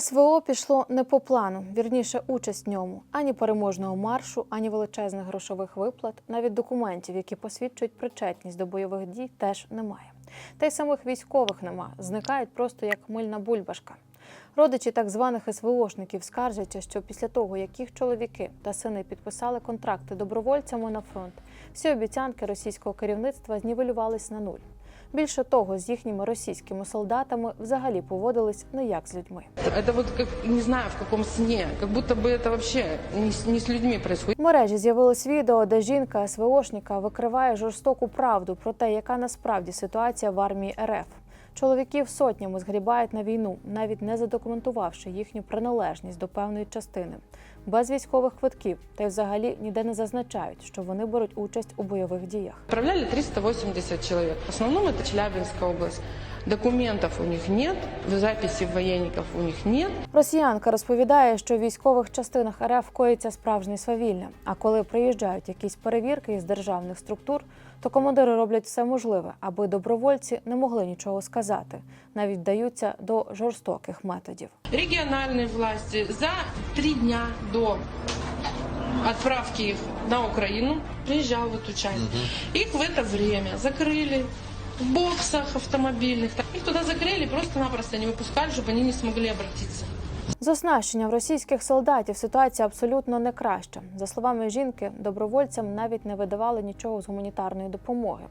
СВО пішло не по плану, вірніше, участь в ньому ані переможного маршу, ані величезних грошових виплат, навіть документів, які посвідчують причетність до бойових дій, теж немає. Та й самих військових нема, зникають просто як мильна бульбашка. Родичі так званих СВОшників скаржаться, що після того, як їх чоловіки та сини підписали контракти добровольцями на фронт, всі обіцянки російського керівництва знівелювались на нуль. Більше того, з їхніми російськими солдатами взагалі поводились не як з людьми. Это вот как, не знаю, в каком сне. Как будто бы это вообще не, с- не с людьми происходит. В мережі з'явилось відео, де жінка СВОшника викриває жорстоку правду про те, яка насправді ситуація в армії РФ. Чоловіків сотнями згрібають на війну, навіть не задокументувавши їхню приналежність до певної частини, без військових квитків, та й взагалі ніде не зазначають, що вони беруть участь у бойових діях. Отправляли 380 человек. В основном это Челябинская область. Документов у них нет, записи военников у них нет. Росіянка розповідає, що в військових частинах РФ коїться справжнє свавілля. А коли приїжджають якісь перевірки із державних структур, то командири роблять все можливе, аби добровольці не могли нічого сказати, навіть вдаються до жорстоких методів. Региональные власти за три дня до отправки их на Украину приезжал в эту часть. Их в это время закрыли в боксах автомобильных. Их туда закрыли, просто-напросто не выпускали, чтобы они не смогли обратиться. З оснащенням російських солдатів ситуація абсолютно не краща. За словами жінки, добровольцям навіть не видавали нічого з гуманітарної допомоги.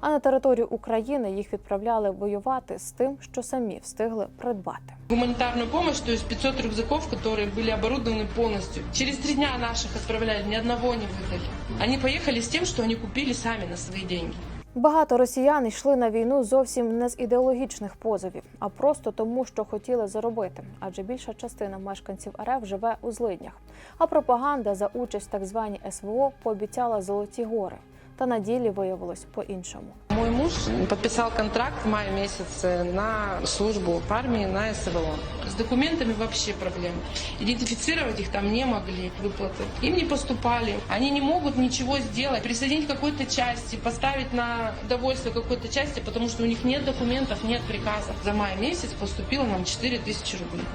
А на територію України їх відправляли воювати з тим, що самі встигли придбати. Гуманитарную помощь, то есть 500 рюкзаков, которые были оборудованы полностью. Через три дня наших отправляли, ни одного не выдали. Они поехали с тем, что они купили сами на свои деньги. Багато росіян йшли на війну зовсім не з ідеологічних позовів, а просто тому, що хотіли заробити. Адже більша частина мешканців РФ живе у злиднях. А пропаганда за участь так званій СВО пообіцяла золоті гори Та на ділі виявилось по-іншому. Мой муж подписал контракт в мае месяце на службу в армии на СВО. С документами вообще проблем. Идентифицировать их там не могли, выплаты. Им не поступали. Они не могут ничего сделать, присоединить к какой-то части, поставить на довольство какой-то части, потому что у них нет документов, нет приказа. За май месяц поступило нам 4 тысячи рублей.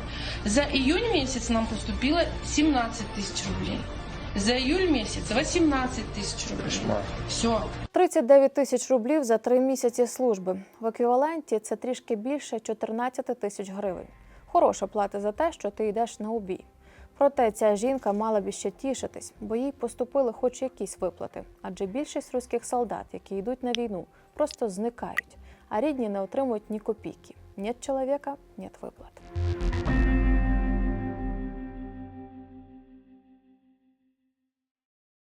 За июнь месяц нам поступило 17 тысяч рублей. За июль месяц 18 тысяч рублей. Все. 39 тисяч рублів за три місяці служби. В еквіваленті це трішки більше 14 тисяч гривень. Хороша плата за те, що ти йдеш на убій. Проте ця жінка мала б іще тішитись, бо їй поступили хоч якісь виплати. Адже більшість руських солдат, які йдуть на війну, просто зникають, а рідні не отримують ні копійки. Нет чоловіка, нет виплат.